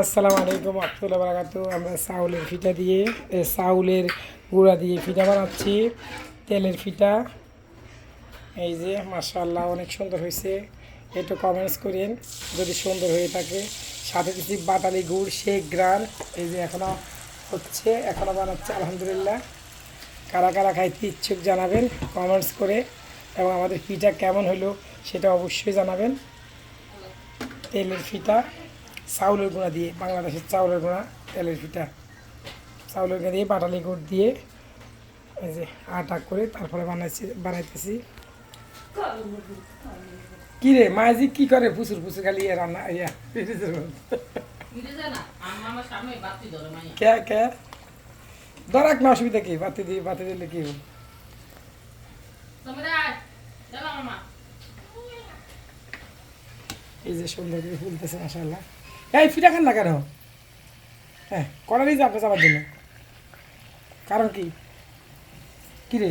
আসসালামু আলাইকুম আব্দুল্লাহ বারাকাতু। আমরা চাউলের ফিটা দিয়ে চাউলের গুঁড়া দিয়ে ফিটা বানাচ্ছি। তেলের ফিটা। এই যে, মাশাআল্লাহ, অনেক সুন্দর হয়েছে। একটু কমেন্টস করেন, যদি সুন্দর হয়ে থাকে। সাথে কিছু বাটালি গুড়, শেক, গ্রান। এই যে এখনও হচ্ছে এখনও বানাচ্ছে, আলহামদুলিল্লাহ। কারা কারা খাইতে ইচ্ছুক জানাবেন কমেন্টস করে। এবং আমাদের ফিটা কেমন হলো, সেটা অবশ্যই জানাবেন। তেলের ফিটা। চাউলের গুঁড়া দিয়ে, বাংলাদেশের চাউলের গুঁড়া, তেলের পিঠা। চাউলের গুঁড়া দিয়ে বাটালি গুড় দিয়ে এই যে আটা করে তারপরে বানাইছি, বানাইতেছি। কি রে মাঝি কি করে? ফুসুর ফুসুর খালি ইয়ে রান্না, ইয়া কে কে? না অসুবিধা কি? বাতি দিয়ে, বাতি দিলে কি এই যে সুন্দর ফুলতেছে মাসাল্লাহ এই ফিটা খান না কেন? হ্যাঁ কটা দিয়েছে আপনার যাওয়ার জন্য। কারণ কি? কি রে?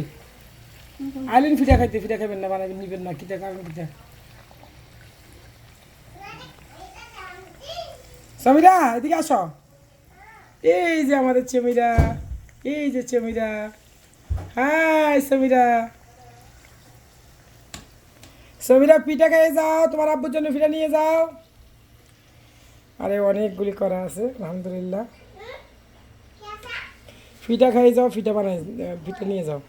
আইলেন ফিটা খাইতে, ফিটা খাবেন না বানাবেন নিবেন না কিটা কারণ কিটা সমীরা, এদিকে আসো। এই যে আমাদের চেমিরা, এই যে চেমিরা। হাই, সমীরা। সমীরা পিঠা খেয়ে যাও, তোমার আব্বুর জন্য পিঠা নিয়ে যাও। আরে অনেকগুলি করা আছে আলহামদুলিল্লাহ। ফিটা খাই যাও ফিটা বানাই ফিটা নিয়ে যাও।